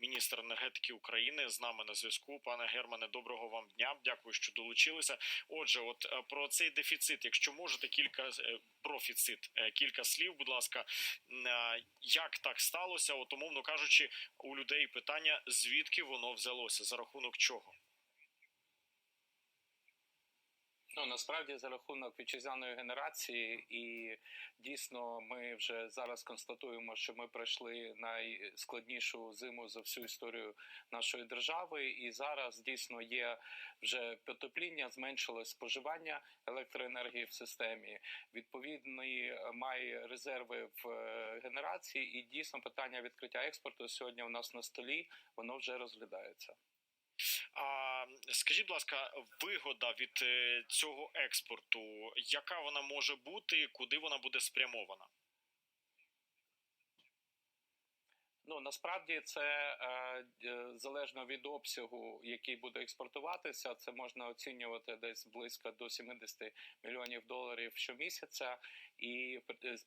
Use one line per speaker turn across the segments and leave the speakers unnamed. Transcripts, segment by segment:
міністр енергетики України, з нами на зв'язку. Пане Германе, доброго вам дня. Дякую, що долучилися. Отже, от е, про цей дефіцит, якщо можете, кілька е, профіцит, е, кілька слів, будь ласка, як так сталося? От умовно кажучи, у людей питання звідки воно взялося, за рахунок чого?
Ну насправді за рахунок вітчизняної генерації, і дійсно ми вже зараз констатуємо, що ми пройшли найскладнішу зиму за всю історію нашої держави, і зараз дійсно є вже потепління, зменшилось споживання електроенергії в системі. Відповідний е, має резерви в е, генерації, і дійсно питання відкриття експорту сьогодні у нас на столі воно вже розглядається.
А скажіть, будь ласка, вигода від е, цього експорту, яка вона може бути, куди вона буде спрямована?
Ну насправді це е, е, залежно від обсягу, який буде експортуватися. Це можна оцінювати десь близько до 70 мільйонів доларів щомісяця. І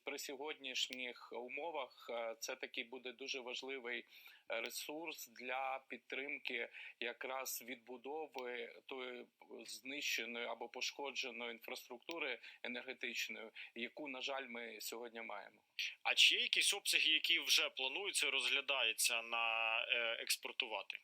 при- сьогоднішніх умовах е, це такий буде дуже важливий ресурс для підтримки якраз відбудови тої знищеної або пошкодженої інфраструктури енергетичної, яку на жаль ми сьогодні маємо.
А чи є якісь обсяги, які вже плануються, розглядаються на е, експортувати?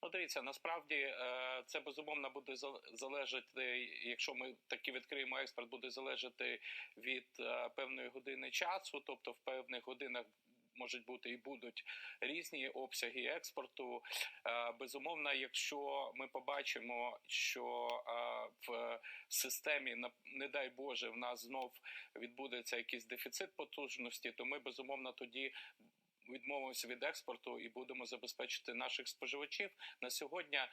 Ну, дивіться, насправді е, це безумовно буде залежати, якщо ми таки відкриємо експорт, буде залежати від е, певної години часу, тобто в певних годинах. Можуть бути і будуть різні обсяги експорту. Е, Безумовно, якщо ми побачимо, що в системі, не дай Боже, в нас знов відбудеться якийсь дефіцит потужності, то ми безумовно тоді відмовимося від експорту і будемо забезпечити наших споживачів. На сьогодні, е,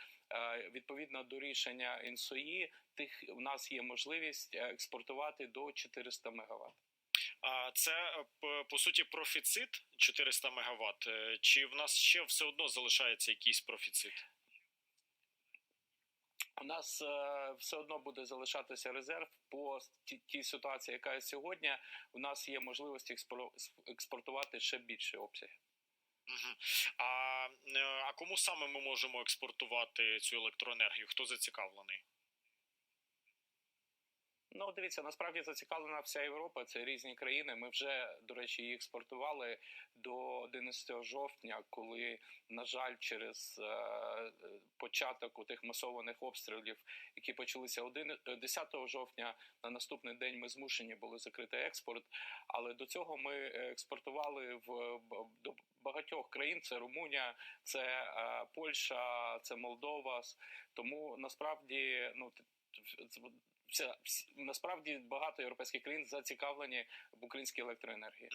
відповідно до рішення ІНСОІ, тих у нас є можливість е, експортувати до 400 МВт.
А це е, по суті профіцит 400 мегаватт, е, чи в нас ще все одно залишається якийсь профіцит?
У нас е, все одно буде залишатися резерв по тій ситуації, яка є сьогодні. У нас є експоро- експортувати ще більші обсяги.
А, е, а кому саме ми можемо експортувати цю електроенергію? Хто зацікавлений?
Ну, дивіться, насправді зацікавлена вся Європа. Це різні країни. Ми вже, до речі, її експортували до 11 жовтня, коли, на жаль, через е, початок у тих масованих обстрілів, які почалися 10 жовтня, на наступний день ми змушені були закрити експорт. Але до цього ми експортували в до багатьох країн. Це Румунія, це е, Польща, це Молдова. Тому насправді, ну вся насправді багато європейських країн зацікавлені в українській електроенергії.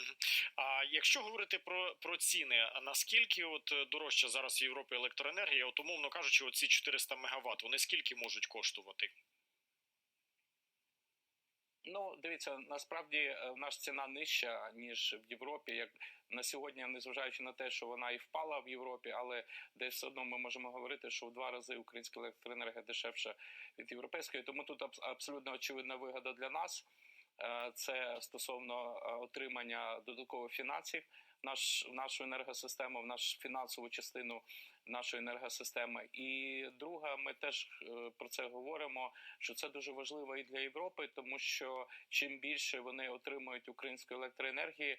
А якщо говорити про, про ціни, наскільки от е, дорожча зараз в Європі електроенергія, от умовно кажучи, оці 400 мегаватт, вони скільки можуть коштувати?
Ну дивіться, насправді е, в нас ціна нижча ніж в Європі. Як на сьогодні, незважаючи на те, що вона і впала в Європі, але десь все одно ми можемо говорити, що в два рази українська електроенергія дешевша від європейської. Тому тут абс- абсолютно очевидна вигода для нас. Е, Це стосовно е, отримання додаткових фінансів наш нашу енергосистему, в нашу фінансову частину нашої енергосистеми. І друга, ми теж е, про це говоримо. Що це дуже важливо і для Європи, тому що чим більше вони отримують української електроенергії,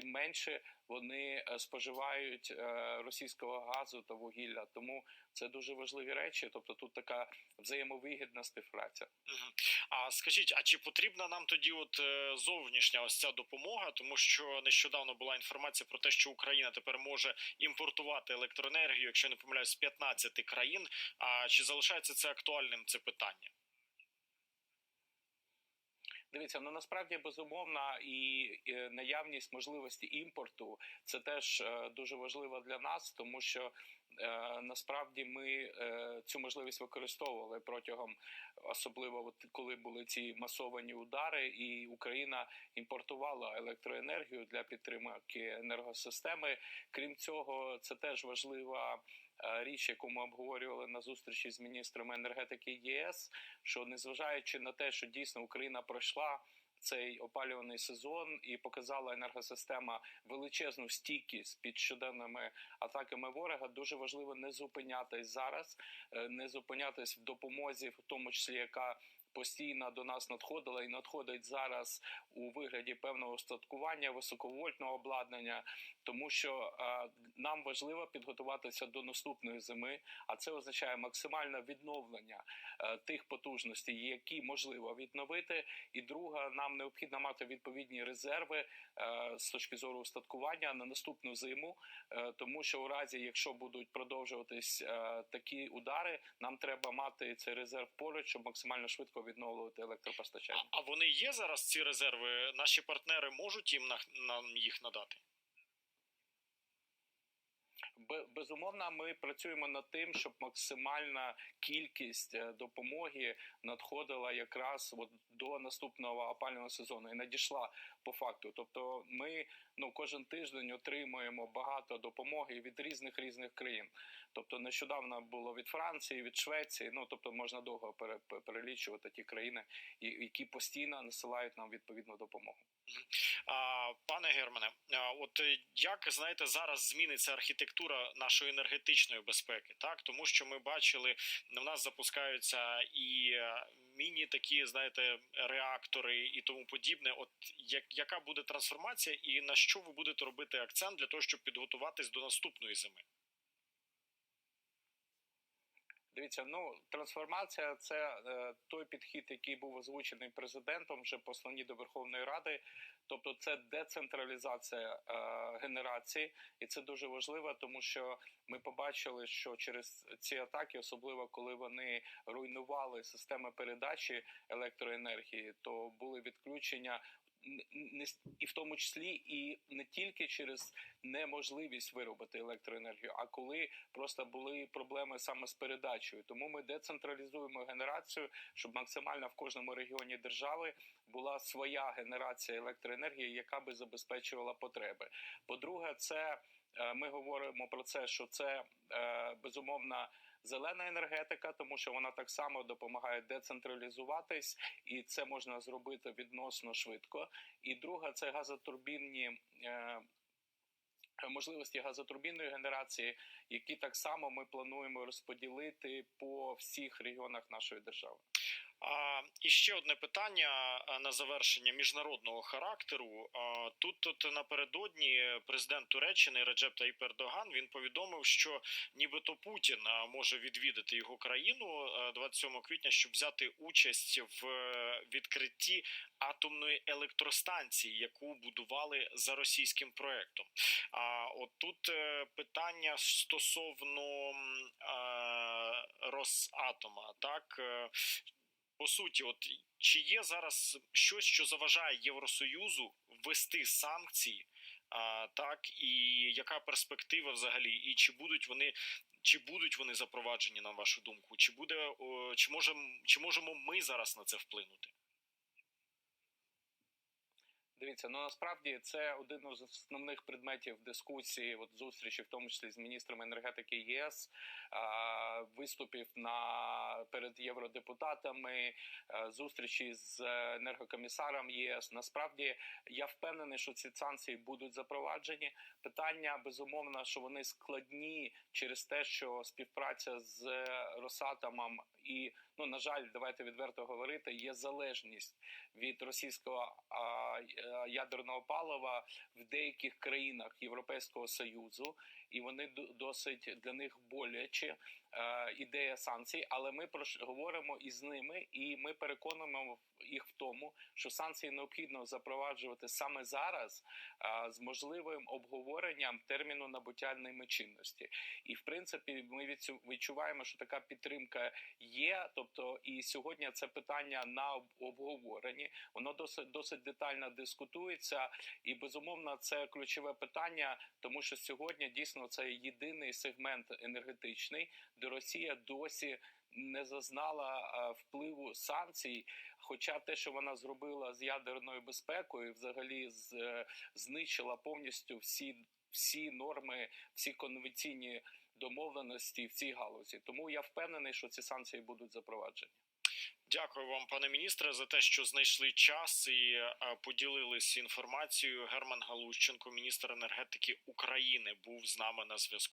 тим менше вони е, споживають е, російського газу та вугілля. Тому це дуже важливі речі. Тобто, тут така взаємовигідна співпраця.
А скажіть, а чи потрібна нам тоді от е, зовнішня ось ця допомога? Тому що нещодавно була інформація про те, що Україна тепер може імпортувати електроенергію, якщо не помиляюсь, з 15 країн. А чи залишається це актуальним це питання?
Дивіться, ну насправді безумовно і наявність можливості імпорту це теж е, дуже важливо для нас, тому що насправді ми е, цю можливість використовували протягом, особливо коли були ці масовані удари, і Україна імпортувала електроенергію для підтримки енергосистеми. Крім цього, це теж важлива. е, Річ, яку ми обговорювали на зустрічі з міністром енергетики ЄС, що незважаючи на те, що дійсно Україна пройшла цей опалюваний сезон і показала енергосистема величезну стійкість під щоденними атаками ворога. Дуже важливо не зупинятись зараз, е, не зупинятись в допомозі, в тому числі яка. Постійно до нас надходила і надходить зараз у вигляді певного устаткування високовольтного обладнання, тому що е, нам важливо підготуватися до наступної зими, а це означає максимальне відновлення е, тих потужностей, які можливо відновити. І друга, нам необхідно мати відповідні резерви е, з точки зору устаткування на наступну зиму, тому що у разі, якщо будуть продовжуватись такі удари, нам треба мати цей резерв поруч, щоб максимально швидко відновлювати електропостачання.
А, а вони є зараз ці резерви? Наші партнери можуть їм на, нам їх надати?
Безумовно, ми працюємо над тим, щоб максимальна кількість е, допомоги надходила якраз от до наступного опалювального сезону і надійшла по факту. Тобто, ми ну кожен тиждень отримуємо багато допомоги від різних різних країн. Тобто, нещодавно було від Франції, від Швеції. Ну тобто, можна довго пере- пере- перелічувати ті країни, які постійно насилають нам відповідну допомогу.
Пане Германе, от е, як знаєте, зараз зміниться архітектура нашої енергетичної безпеки, так тому що ми бачили, в нас запускаються і е, міні такі, знаєте, реактори і тому подібне. От як, яка буде трансформація, і на що ви будете робити акцент для того, щоб підготуватись до наступної зими?
Дивіться, ну трансформація це е, той підхід, який був озвучений президентом вже послані до Верховної Ради. Тобто, це децентралізація е, генерації, і це дуже важливо, тому що ми побачили, що через ці атаки, особливо коли вони руйнували системи передачі електроенергії, то були відключення. Не і в тому числі і не тільки через неможливість виробити електроенергію, а коли просто були проблеми саме з передачею. Тому ми децентралізуємо генерацію, щоб максимально в кожному регіоні держави була своя генерація електроенергії, яка би забезпечувала потреби. По-друге, це е, ми говоримо про це, що це е, безумовно. Зелена енергетика, тому що вона так само допомагає децентралізуватись, і це можна зробити відносно швидко. І друга це газотурбінні е, можливості газотурбінної генерації, які так само ми плануємо розподілити по всіх регіонах нашої держави.
І ще одне питання на завершення міжнародного характеру. Тут, тут напередодні президент Туреччини Реджеп Таїп Ердоган він повідомив, що нібито Путін може відвідати його країну 27 квітня, щоб взяти участь в е, відкритті атомної електростанції, яку будували за російським проектом. А от тут е, питання стосовно Росатома, так. По суті, от чи є зараз щось, що заважає Євросоюзу ввести санкції, а, так і яка перспектива взагалі, і чи будуть вони. Чи будуть вони запроваджені на вашу думку? Чи буде о, чи можемо чи можемо ми зараз на це вплинути?
Дивіться, ну насправді це один з основних предметів дискусії, от зустрічі, в тому числі з міністром енергетики ЄС, виступів на перед євродепутатами, а, зустрічі з енергокомісаром ЄС. Насправді я впевнений, що ці санкції будуть запроваджені. Питання безумовно, що вони складні через те, що співпраця з Росатомом і ну на жаль, давайте відверто говорити, є залежність від російського е, ядерного палива в деяких країнах Європейського союзу, і вони досить для них боляче. е, ідея санкцій. Але ми говоримо із ними, і ми переконуємо їх в тому, що санкції необхідно запроваджувати саме зараз а, з можливим обговоренням терміну набуття ними чинності. І в принципі, ми відчу- відчуваємо, що така підтримка є. Тобто, і сьогодні це питання на обговоренні. Воно досить досить детально дискутується, і безумовно це ключове питання, тому що сьогодні дійсно це єдиний сегмент енергетичний, Росія досі не зазнала впливу санкцій. Хоча те, що вона зробила з ядерною безпекою, взагалі е, знищила повністю всі, всі норми, всі конвенційні домовленості в цій галузі. Тому я впевнений, що ці санкції будуть запроваджені.
Дякую вам, пане міністре, за те, що знайшли час і е, поділились інформацією. Герман Галущенко, міністр енергетики України, був з нами на зв'язку.